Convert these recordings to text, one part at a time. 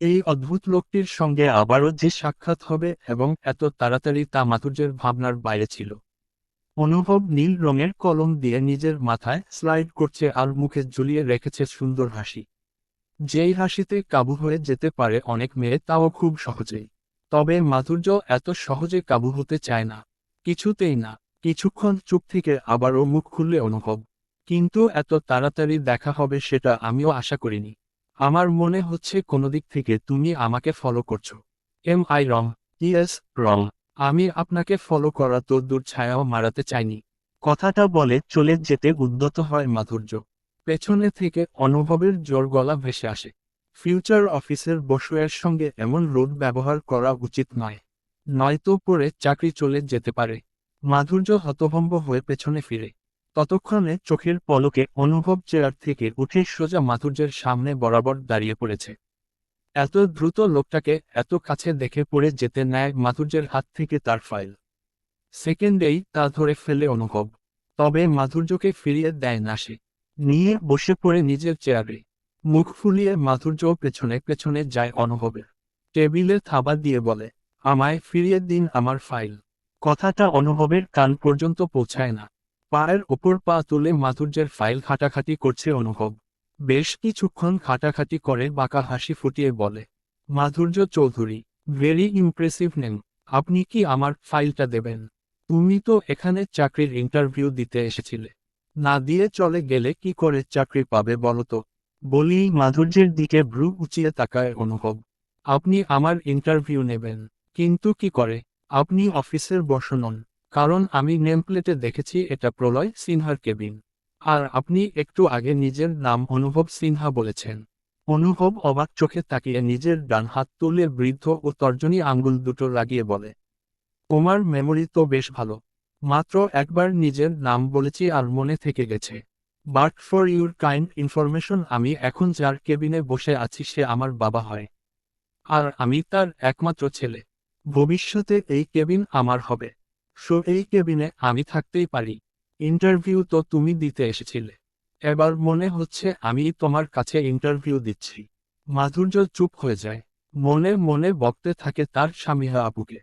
এই অদ্ভুত লোকটির সঙ্গে আবারও যে সাক্ষাৎ হবে এবং এত তাড়াতাড়ি তা মাধুর্যের ভাবনার বাইরে ছিল। অনুভব নীল রঙের কলম দিয়ে নিজের মাথায় স্লাইড করছে আর মুখে ঝুলিয়ে রেখেছে সুন্দর হাসি। যেই হাসিতে কাবু হয়ে যেতে পারে অনেক মেয়ে, তাও খুব সহজেই। তবে মাধুর্য এত সহজে কাবু হতে চায় না। কিছুতেই না, কিছুক্ষণ চুপ থেকে আবারও মুখ খুললে অনুভব। কিন্তু এত তাড়াতাড়ি দেখা হবে সেটা আমিও আশা করিনি। আমার মনে হচ্ছে কোনো দিক থেকে তুমি আমাকে ফলো করছ। Am I wrong yes wrong আমি আপনাকে ফলো করা তো দূর ছায়াও মারাতে চাইনি। কথাটা বলে চলে যেতে উদ্যত হয় মাধুর্য। পেছনে থেকে অনুভবের জোর গলা ভেসে আসে। ফিউচার অফিসের বসুয়ের সঙ্গে এমন রোড ব্যবহার করা উচিত নয়। নয়তো পরে চাকরি চলে যেতে পারে। মাধুর্য হতভম্ব হয়ে পেছনে ফিরে। ততক্ষণে চোখের পলকে অনুভব চেয়ার থেকে উঠে সোজা মাধুর্যের সামনে বরাবর দাঁড়িয়ে পড়েছে। এত দ্রুত লোকটাকে এত কাছে দেখে পড়ে যেতে নেয় মাধুর্যের হাত থেকে তার ফাইল। সেকেন্ডেই তা ধরে ফেলে অনুভব। তবে মাধুর্যকে ফিরিয়ে দেয় না সে। নিয়ে বসে পড়ে নিজের চেয়ারে। মুখ ফুলিয়ে মাধুর্য পেছনে পেছনে যায় অনুভবের। টেবিলে থাবা দিয়ে বলে, আমায় ফিরিয়ে দিন আমার ফাইল। কথাটা অনুভবের কান পর্যন্ত পৌঁছায় না। পায়ের ওপর পা তুলে মাধুর্যের ফাইল খাটাখাটি করছে অনুভব। বেশ কিছুক্ষণ খাটাখাটি করে বাঁকা হাসি ফুটিয়ে বলে, মাধুর্য চৌধুরী ভেরি ইমপ্রেসিভ নেম আপনি কি আমার ফাইলটা দেবেন? তুমি তো এখানে চাকরির ইন্টারভিউ দিতে এসেছিলে। না দিয়ে চলে গেলে কি করে চাকরি পাবে বলো তো? বলি মাধুর্যের দিকে ভ্রু উঁচিয়ে তাকায় অনুভব। আপনি আমার ইন্টারভিউ নেবেন, কিন্তু কি করে? আপনি অফিসের বস নন কারণ আমি নেমপ্লেটে দেখেছি এটা প্রলয় সিনহার কেবিন। আর আপনি একটু আগে নিজের নাম অনুভব সিনহা বলেছেন। অনুভব অবাক চোখে তাকিয়ে নিজের ডান হাত তুলে বৃদ্ধ ও তর্জনী আঙ্গুল দুটো লাগিয়ে বলে, তোমার মেমোরি তো বেশ ভালো। মাত্র একবার নিজের নাম বলেছি আর মনে থেকে গেছে। But for your kind information আমি এখন যার কেবিনে বসে আছি সে আমার বাবা হয়। আর আমি তার একমাত্র ছেলে। ভবিষ্যতে এই কেবিন আমার হবে। সো এই কেবিনে আমি থাকতেই পারি। ইন্টারভিউ তো তুমি দিতে এসেছিলে। এবার মনে হচ্ছে আমি তোমার কাছে ইন্টারভিউ দিচ্ছি। মাধুর্য চুপ হয়ে যায়। মনে মনে বকতে থাকে তার স্বামীহা আপুকে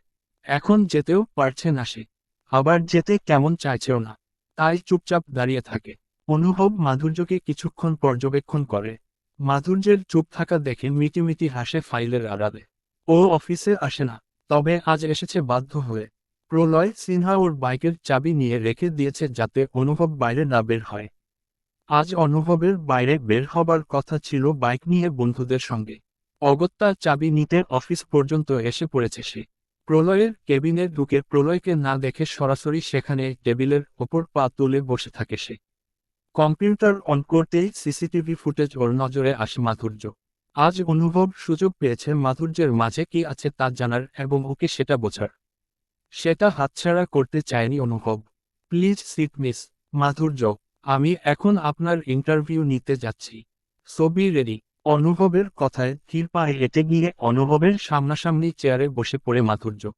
এখন যেতেও পারছে না সে। আবার যেতে কেমন চাইছেও না। তাই চুপচাপ দাঁড়িয়ে থাকে। অনুভব মাধুর্যকে কিছুক্ষণ পর্যবেক্ষণ করে। মাধুর্যের চুপ থাকা দেখে মিটিমিটি হাসে ফাইলের আড়ালে। ও অফিসে আসে না। তবে আজ এসেছে বাধ্য হয়ে। প্রলয় সিনহা ওর বাইকের চাবি নিয়ে রেখে দিয়েছে যাতে অনুভব বাইরে না বের হয়। আজ অনুভবের বাইরে বের হবার কথা ছিল বাইক নিয়ে বন্ধুদের সঙ্গে। অগত্যা চাবি নিতে অফিস পর্যন্ত এসে পড়েছে সে। প্রলয়ের কেবিনে ঢুকে প্রলয়কে না দেখে সরাসরি সেখানে টেবিলের ওপর পা তুলে বসে থাকে সে। কম্পিউটার অন করতেই সিসিটিভি ফুটেজ ওর নজরে আসে মাধুর্য। আজ অনুভব সুযোগ পেয়েছে মাধুর্যের মাঝে কি আছে তা জানার এবং ওকে সেটা বোঝার। সেটা হাতছাড়া করতে চায়নি অনুভব। প্লিজ সিট মিস, মাধুর্য, আমি এখন আপনার ইন্টারভিউ নিতে যাচ্ছি। ছবি রেডি। অনুভবের কথায় ধীর পায়ে হেঁটে গিয়ে অনুভবের সামনাসামনি চেয়ারে বসে পড়ে মাধুর্য।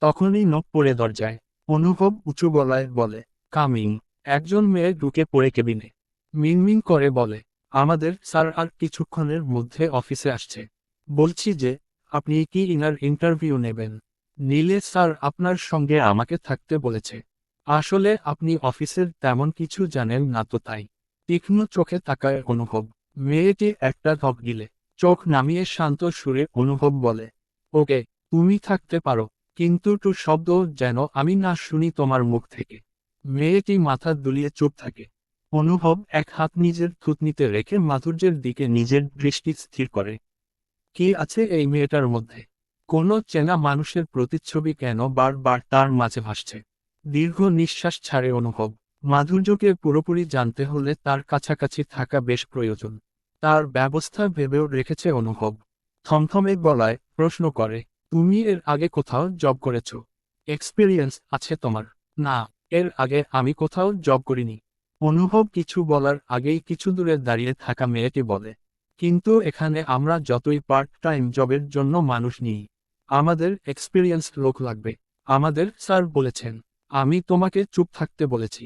তখনই নখ পড়ে দরজায়। অনুভব উঁচু গলায় বলে, কামিং। একজন মেয়ে ঢুকে পড়ে কেবিনে। মিনমিন করে বলে, আমাদের স্যার আর কিছুক্ষণের মধ্যে অফিসে আসছে। বলছি যে, আপনি কি ইনার ইন্টারভিউ নেবেন? নীলে স্যার আপনার সঙ্গে আমাকে থাকতে বলেছে। আসলে আপনি অফিসের তেমন কিছু জানেন না তো তাই। তীক্ষ্ণ চোখে তাকায় অনুভব। মেয়েটি একটা ধক গিলে, চোখ নামিয়ে শান্ত সুরে অনুভব বলে, ওকে, তুমি থাকতে পারো, কিন্তু টু শব্দ যেন আমি না শুনি তোমার মুখ থেকে। মেয়েটি মাথা দুলিয়ে চুপ থাকে। অনুভব এক হাত নিজের থুতনিতে রেখে মাধুর্যের দিকে নিজের দৃষ্টি স্থির করে। কি আছে এই মেয়েটার মধ্যে? কোনো চেনা মানুষের প্রতিচ্ছবি কেন বারবার তার মাঝে ভাসছে? দীর্ঘ নিঃশ্বাস ছাড়ে অনুভব। মাধুর্যকে পুরোপুরি জানতে হলে তার কাছাকাছি থাকা বেশ প্রয়োজন। তার ব্যবস্থা ভেবেও রেখেছে অনুভব। থমথমে গলায় প্রশ্ন করে, তুমি এর আগে কোথাও জব করেছ? এক্সপিরিয়েন্স আছে তোমার? না, এর আগে আমি কোথাও জব করিনি। অনুভব কিছু বলার আগেই কিছু দূরে দাঁড়িয়ে থাকা মেয়েটি বলে, কিন্তু এখানে আমরা যতই পার্ট টাইম জবের জন্য মানুষ নিই আমাদের এক্সপিরিয়েন্স লোক লাগবে। আমাদের স্যার বলেছেন, আমি তোমাকে চুপ থাকতে বলেছি।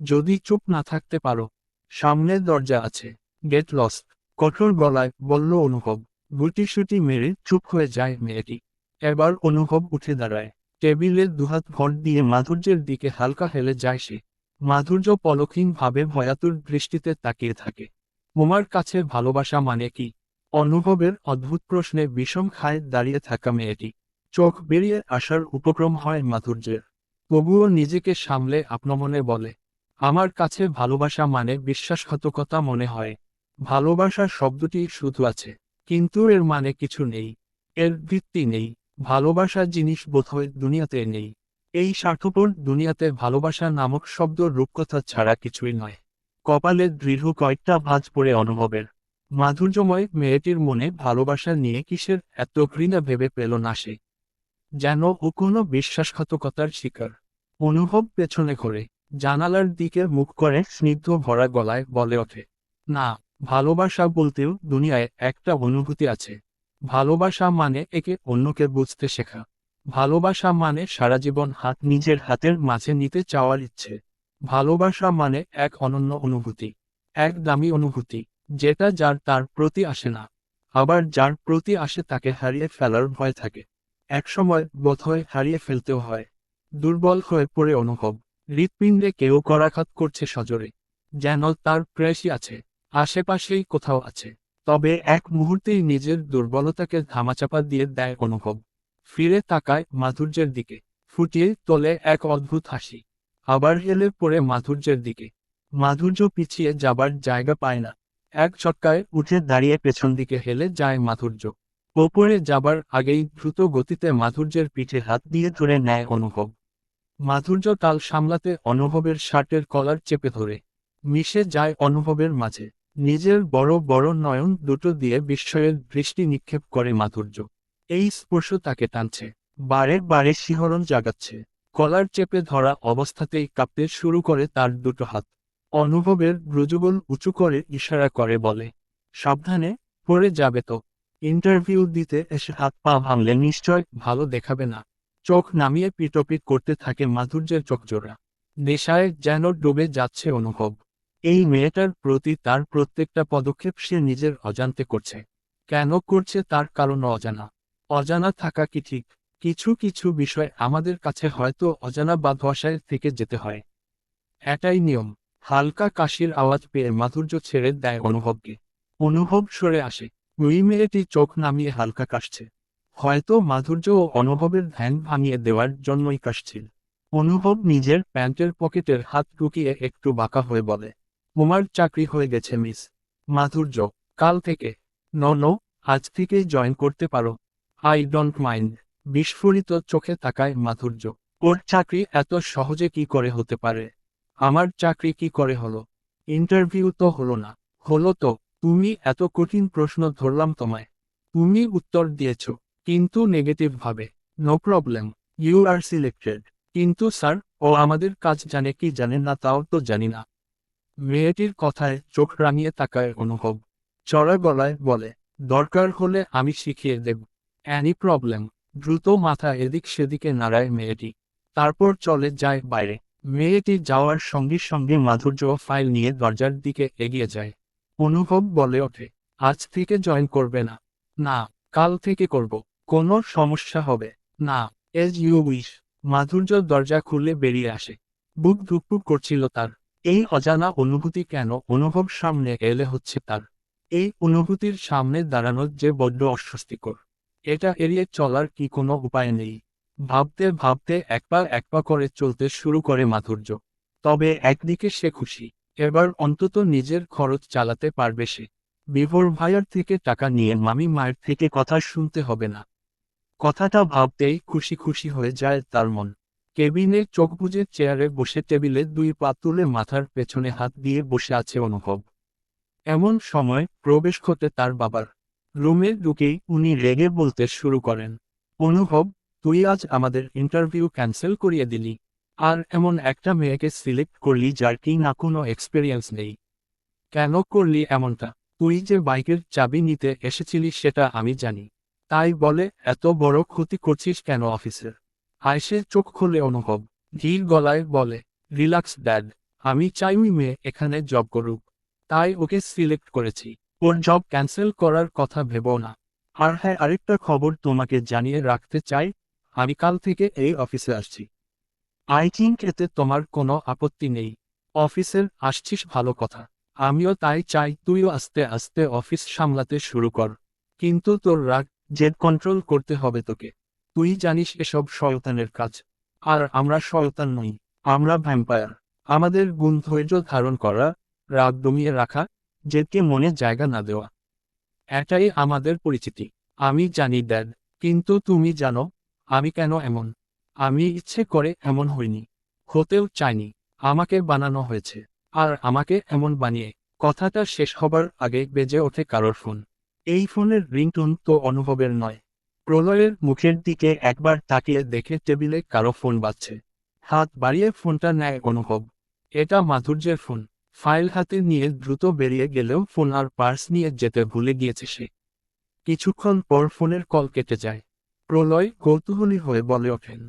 যদি চুপ না থাকতে পারো সামনে দরজা আছে। গেট লস্ট কঠোর গলায় বলল অনুভব গুটিসুটি মেরে চুপ হয়ে যায় মেয়েটি। এবার অনুভব উঠে দাঁড়ায়। টেবিলে দুহাত ভর দিয়ে মাধুর্যের দিকে হালকা হেলে যায় সে। মাধুর্য পলকহীনভাবে ভয়াতুর দৃষ্টিতে তাকিয়ে থাকে। উমার কাছে ভালোবাসা মানে কি? অনুভবের অদ্ভুত প্রশ্নে বিষম খায় দাঁড়িয়ে থাকা মেয়েটি। চোখ বেরিয়ে আসার উপক্রম হয় মাধুর্যের। তবুও নিজেকে সামলে আপনমনে বলে, আমার কাছে ভালোবাসা মানে বিশ্বাসঘাতকতা মনে হয়। ভালোবাসা শব্দটি শুধু আছে, কিন্তু এর মানে কিছু নেই। এর ভিত্তি নেই। ভালোবাসা জিনিস বোধহয় দুনিয়াতে নেই। এই স্বার্থপর দুনিয়াতে ভালোবাসা নামক শব্দ রূপকথা ছাড়া কিছুই নয়। কপালে দৃঢ় কয়েকটা ভাঁজ পড়ে অনুভবের। মাধুর্যময় মেয়েটির মনে ভালোবাসা নিয়ে কিসের এত ঘৃণা ভেবে পেল না সে? যেন ও কোনো বিশ্বাসঘাতকতার শিকার। অনুভব পেছনে করে জানালার দিকে মুখ করে স্নিগ্ধ ভরা গলায় বলে ওঠে, না, ভালোবাসা বলতেও দুনিয়ায় একটা অনুভূতি আছে। ভালোবাসা মানে একে অন্যকে বুঝতে শেখা। ভালোবাসা মানে সারা জীবন হাত নিজের হাতের মাঝে নিতে চাওয়ার ইচ্ছে। ভালোবাসা মানে এক অনন্য অনুভূতি, এক দামি অনুভূতি। যেটা যার তার প্রতি আসে না। আবার যার প্রতি আসে তাকে হারিয়ে ফেলার ভয় থাকে। একসময় বোধহয় হারিয়ে ফেলতেও হয়। দুর্বল হয়ে পড়ে অনুভব। হৃৎপিণ্ডে কেউ করাঘাত করছে সজোরে। যেন তার প্রেয়সী আছে, আশেপাশেই কোথাও আছে। তবে এক মুহূর্তেই নিজের দুর্বলতাকে ধামাচাপা দিয়ে দেয় অনুভব। ফিরে তাকায় মাধুর্যের দিকে। ফুটিয়ে তোলে এক অদ্ভুত হাসি। আবার হেলে পড়ে মাধুর্যের দিকে। মাধুর্য পিছিয়ে যাবার জায়গা পায় না। এক চটকায় উঠে দাঁড়িয়ে পেছন দিকে হেলে যায় মাধুর্য। ওপরে যাবার আগেই দ্রুত গতিতে মাধুর্যের পিঠে হাত দিয়ে ধরে নেয় অনুভব। মাধুর্য তাল সামলাতে অনুভবের শার্টের কলার চেপে ধরে। মিশে যায় অনুভবের মাঝে। নিজের বড় বড় নয়ন দুটো দিয়ে বিস্ময়ের দৃষ্টি নিক্ষেপ করে মাধুর্য। এই স্পর্শ তাকে টানছে। বারে বারে শিহরণ জাগাচ্ছে। কলার চেপে ধরা অবস্থাতেই কাঁপতে শুরু করে তার দুটো হাত। অনুভবের ব্রজবল উঁচু করে ইশারা করে বলে, সাবধানে, পড়ে যাবে তো। ইন্টারভিউ দিতে এসে হাত পা ভাঙলে নিশ্চয় ভালো দেখাবে না। চোখ নামিয়ে পিটপিট করতে থাকে মাধুর্যের চোখজোড়া। নেশায় যেন ডুবে যাচ্ছে অনুভব। এই মেয়েটার প্রতি তার প্রত্যেকটা পদক্ষেপ সে নিজের অজান্তে করছে। কেন করছে তার কারণ অজানা। অজানা থাকা কি ঠিক? কিছু কিছু বিষয় আমাদের কাছে হয়তো অজানা বা ধসায় থেকে যেতে হয়। এটাই নিয়ম। হালকা কাশির আওয়াজ পেয়ে মাধুর্য ছেড়ে দেয় অনুভবকে। অনুভব সরে আসে। ওই মেয়েটি চোখ নামিয়ে হালকা কাশছে। হয়তো মাধুর্য ও অনুভবের ধ্যান ভাঙিয়ে দেওয়ার জন্যই কাশছিল। অনুভব নিজের প্যান্টের পকেটের হাত ঢুকিয়ে একটু বাঁকা হয়ে বলে, তোমার চাকরি হয়ে গেছে, মিস। মাধুর্য, কাল থেকে। ন, নো, আজ থেকেই জয়েন করতে পারো। I don't mind. বিস্ফোরিত চোখে তাকায় মাধুর্য, ওর চাকরি এত সহজে কি করে হতে পারে? আমার চাকরি কি করে হলো? ইন্টারভিউ তো হলো না। হলো তো, তুমি এত কঠিন প্রশ্ন ধরলাম তোমায়। তুমি উত্তর দিয়েছ, কিন্তু নেগেটিভ ভাবে। No problem you are selected কিন্তু স্যার, ও আমাদের কাজ জানে কি জানে না তাও তো জানি না। মেয়েটির কথায় চোখ রাঙিয়ে তাকায় অনুভব। চড়া গলায় বলে, দরকার হলে আমি শিখিয়ে দেব। অ্যানি প্রবলেম দ্রুত মাথা এদিক সেদিকে নাড়ায় মেয়েটি। তারপর চলে যায় বাইরে। মেয়েটি যাওয়ার সঙ্গে সঙ্গে মাধুর্য ফাইল নিয়ে দরজার দিকে এগিয়ে যায়। অনুভব বলে ওঠে, আজ থেকে জয়েন করবে না। না, কাল থেকে করব। কোনো সমস্যা হবে। না এজ ইউ উইশ মাধুর্য দরজা খুলে বেরিয়ে আসে। বুক ধুকপুক করছিল তার। এই অজানা অনুভূতি কেন অনুভব সামনে এলে হচ্ছে তার। এই অনুভূতির সামনে দাঁড়ানো যে বড্ড অস্বস্তিকর। এটা এড়িয়ে চলার কি কোনো উপায় নেই। ভাবতে ভাবতে এক পা এক পা করে চলতে শুরু করে মাধুর্য। তবে একদিকে সে খুশি, এবার অন্তত নিজের খরচ চালাতে পারবে সে। বিভোর ভাইয়ার থেকে টাকা নিয়ে মামি মায়ের থেকে কথা শুনতে হবে না। কথাটা ভাবতেই খুশি খুশি হয়ে যায় তার মন। কেবিনে চোখ বুজে চেয়ারে বসে টেবিলে দুই পা তুলে মাথার পেছনে হাত দিয়ে বসে আছে অনুভব। এমন সময় প্রবেশ ঘটে তার বাবার। রুমে ঢুকেই উনি রেগে বলতে শুরু করেন, অনুভব তুই আজ আমাদের ইন্টারভিউ ক্যান্সেল করিয়ে দিলি। আর এমন একটা মেয়েকে সিলেক্ট করলি যার কি না কোনো এক্সপিরিয়েন্স নেই। কেন করলি এমনটা? তুই যে বাইকের চাবি নিতে এসেছিলি সেটা আমি জানি। তাই বলে এত বড় ক্ষতি করছিস কেন অফিসের? আয়সে চোখ খুলে অনুভব। ধীর গলায় বলে, রিল্যাক্স, ড্যাড। আমি চাই মেয়ে এখানে জব করুক। তাই ওকে সিলেক্ট করেছি। ওর জব ক্যান্সেল করার কথা ভেবো না। আর হ্যাঁ আরেকটা খবর তোমাকে জানিয়ে রাখতে চাই। আমি কাল থেকে এই অফিসে আসছি। আই থিঙ্ক এতে তোমার কোনো আপত্তি নেই। অফিসের, আসছিস ভালো কথা। আমিও তাই চাই, তুইও আস্তে আস্তে অফিস সামলাতে শুরু কর। কিন্তু তোর রাগ, জেদ কন্ট্রোল করতে হবে তোকে। তুই জানিস এসব শয়তানের কাজ। আর আমরা শয়তান নই, আমরা ভ্যাম্পায়ার আমাদের গুণ ধৈর্য ধারণ করা, রাগ দমিয়ে রাখা, জেদকে মনে জায়গা না দেওয়া। এটাই আমাদের পরিচিতি। আমি জানি ড্যাড কিন্তু তুমি জানো আমি কেন এমন? আমি ইচ্ছে করে এমন হইনি। হতেও চাইনি। আমাকে বানানো হয়েছে। আর আমাকে এমন বানিয়ে। কথাটা শেষ হবার আগে বেজে ওঠে কারোর ফোন। এই ফোনের রিংটোন তো অনুভবের নয়। প্রলয়ের মুখের দিকে একবার তাকিয়ে দেখে টেবিলে কারও ফোন বাজছে। হাত বাড়িয়ে ফোনটা নেয় অনুভব। এটা মাধুর্যের ফোন। ফাইল হাতে নিয়ে দ্রুত বেরিয়ে গেলেও ফোন আর পার্স নিয়ে যেতে ভুলে গিয়েছে সে। কিছুক্ষণ পর ফোনের কল কেটে যায়। প্রলয় কৌতূহলী হয়ে বলে ওঠেন,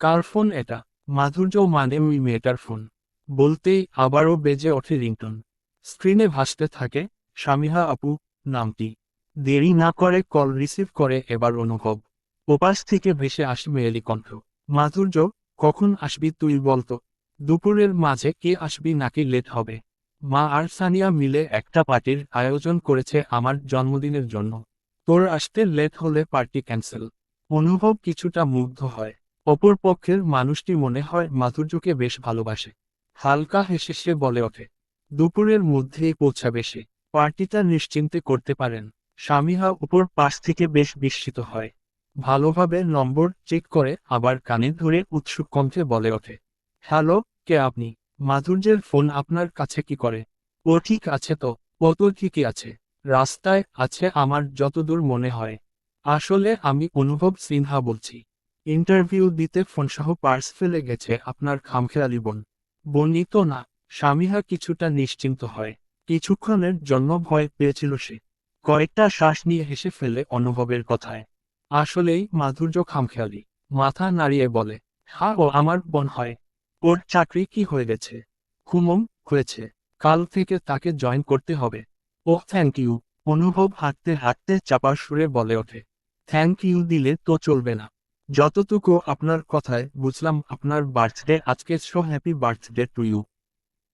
কার ফোন এটা? মাধুর্য মানে ওই মেয়েটার ফোন। বলতেই আবারও বেজে ওঠে রিংটন। স্ক্রিনে ভাসতে থাকে স্বামীহা আপু, নামটি। দেরি না করে কল রিসিভ করে এবার অনুভব। ওপাশ থেকে ভেসে আসে মেয়েলি কণ্ঠ, মাধুর্য, কখন আসবি তুই বলতো? দুপুরের মাঝে কে আসবি নাকি লেট হবে? মা আর সানিয়া মিলে একটা পার্টির আয়োজন করেছে আমার জন্মদিনের জন্য। তোর আসতে লেট হলে পার্টি ক্যান্সেল। অনুভব কিছুটা মুগ্ধ হয়। অপর পক্ষের মানুষটি মনে হয় মাধুর্যকে বেশ ভালোবাসে। হালকা হেসে সে বলে ওঠে, দুপুরের মধ্যেই পৌঁছাবে সে। পার্টিটা নিশ্চিন্তে করতে পারেন। স্বামীহা উপর পাশ থেকে বেশ বিস্মিত হয়। ভালোভাবে নম্বর চেক করে আবার কানে ধরে উৎসুক কণ্ঠে বলে ওঠে, হ্যালো, কে আপনি? মাধুর্যের ফোন আপনার কাছে কি করে? ও ঠিক আছে তো? ও তো ঠিকই আছে। রাস্তায় আছে আমার যতদূর মনে হয়। আসলে আমি অনুভব সিনহা বলছি। ইন্টারভিউ দিতে ফোনসহ পার্স ফেলে গেছে আপনার খামখেয়ালি বোন। বনি তো না, স্বামীহা কিছুটা নিশ্চিন্ত হয়। কিছুক্ষণের জন্য ভয় পেয়েছিল সে। কয়েকটা শ্বাস নিয়ে হেসে ফেলে অনুভবের কথায়। আসলেই মাধুর্য খামখেয়ালি। মাথা নাড়িয়ে বলে, হা ও আমার বোন হয়। ওর চাকরি কি হয়ে গেছে? হুমম, হয়েছে। কাল থেকে তাকে জয়েন করতে হবে। ও থ্যাংক ইউ। অনুভব হাঁটতে হাঁটতে চাপার সুরে বলে ওঠে। থ্যাংক ইউ দিলে তো চলবে না। যতটুকু আপনার কথায় বুঝলাম, আপনার বার্থডে আজকে so happy birthday to you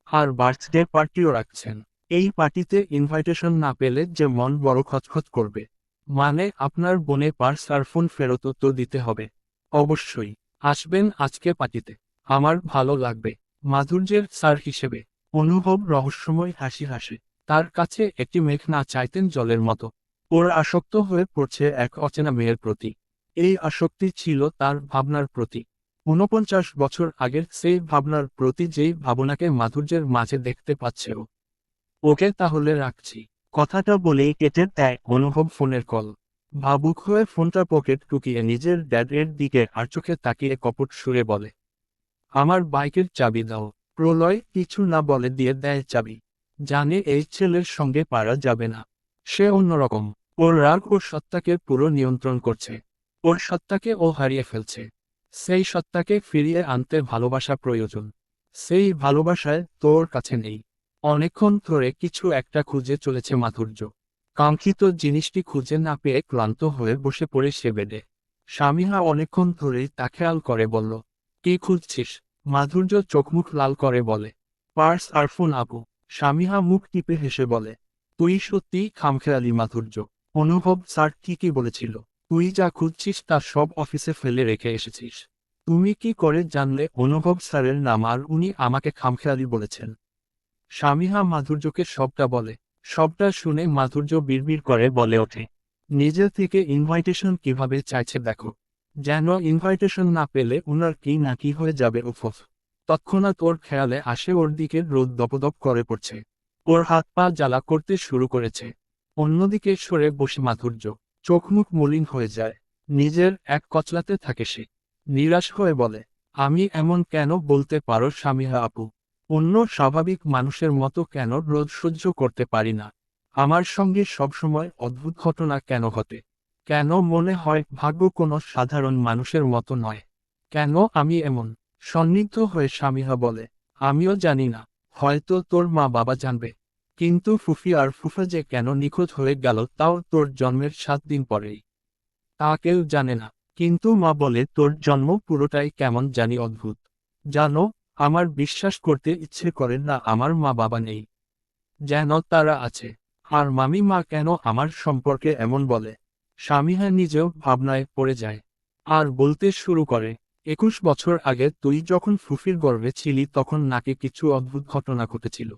R birthday পার্টিও রাখছেন। এই পার্টিতে ইনভাইটেশন না পেলে যে মন বড় খচখচ করবে। মানে আপনার বোনে পার্স আর ফোন ফেরত তো দিতে হবে। অবশ্যই, আসবেন আজকে পার্টিতে আমার ভালো লাগবে। মাধুর্যের স্যার হিসেবে। অনুভব রহস্যময় হাসি হাসে। তার কাছে একটি মেঘ না চাইতেন জলের মতো। ওর আসক্ত হয়ে পড়ছে এক অচেনা মেয়ের প্রতি। এই আসক্তি ছিল তার ভাবনার প্রতি। ঊনপঞ্চাশ বছর আগের সেই ভাবনার প্রতি যেই ভাবনাকে মাধুর্যের মাঝে দেখতে পাচ্ছে ওকে তাহলে রাখছি। কথাটা বলেই কেটে দেয় অনুভব ফোনের কল। ভাবুক হয়ে ফোনটা পকেট টুকিয়ে নিজের ড্যাডের দিকে আর চোখে তাকিয়ে কপট সুরে বলে, আমার বাইকের চাবি দাও। প্রলয় কিছু না বলে দিয়ে দেয় চাবি। জানে এই ছেলের সঙ্গে পারা যাবে না। সে অন্যরকম। ওর রাগ ওর সত্তাকে পুরো নিয়ন্ত্রণ করছে। ওর সত্তাকে ও হারিয়ে ফেলছে। সেই সত্তাকে ফিরিয়ে আনতে ভালোবাসা প্রয়োজন। সেই ভালোবাসায় তোর কাছে নেই। অনেকক্ষণ ধরে কিছু একটা খুঁজে চলেছে মাধুর্য। কাঙ্ক্ষিত জিনিসটি খুঁজে না পেয়ে ক্লান্ত হয়ে বসে পড়ে সে বেডে। স্বামীহা অনেকক্ষণ ধরেই তা খেয়াল করে বলল, কি খুঁজছিস? মাধুর্য চোখমুখ লাল করে বলে, পার্স আর ফোন, আপু। স্বামীহা মুখ টিপে হেসে বলে তুই সত্যি খামখেয়ালি মাধুর্য। অনুভব স্যার ঠিকই বলেছিল। তুই যা খুঁজছিস তা সব অফিসে ফেলে রেখে এসেছিস। তুমি কি করে জানলে অনুভব স্যারের নাম আর উনি আমাকে খামখেয়ালি বলেছেন? স্বামীহা মাধুর্যকে সবটা বলে। সবটা শুনে মাধুর্য বিড়বিড় করে বলে ওঠে। নিজে থেকে ইনভাইটেশন কীভাবে চাইছে দেখো। যেন ইনভাইটেশন না পেলে উনার কি না কি হয়ে যাবে উফফ। তৎক্ষণাৎ ওর খেয়ালে আসে ওর দিকে রোদ দপদপ করে পড়ছে। ওর হাত পা জ্বালা করতে শুরু করেছে। অন্যদিকে সরে বসে মাধুর্য। চোখ মুখ মলিন হয়ে যায়। নিজের এক কচলাতে থাকে সে। নিরাশ হয়ে বলে, আমি এমন কেন বলতে পারো স্বামীহা আপু? অন্য স্বাভাবিক মানুষের মতো কেন রোদ সহ্য করতে পারি না? আমার সঙ্গে সবসময় অদ্ভুত ঘটনা কেন ঘটে? কেন মনে হয় ভাগ্য কোনো সাধারণ মানুষের মতো নয়? কেন আমি এমন? সন্নিগ্ধ হয়ে স্বামীহা বলে, আমিও জানি না। হয়তো তোর মা বাবা জানবে। কিন্তু ফুফি আর ফুফা যে কেন নিখোঁজ হয়ে গেল তাও তোর জন্মের সাত দিন পরেই। তা কেউ জানে না, কিন্তু মা বলে তোর জন্ম পুরোটাই কেমন জানি অদ্ভুত। জানো, আমার বিশ্বাস করতে ইচ্ছে করে না আমার মা বাবা নেই। যেন তারা আছে, আর মামি মা কেন আমার সম্পর্কে এমন বলে। স্বামীহা নিজেও ভাবনায় পড়ে যায়, আর বলতে শুরু করে। একুশ বছর আগে তুই যখন ফুফির গর্ভে ছিলি তখন নাকি কিছু অদ্ভুত ঘটনা ঘটেছিল।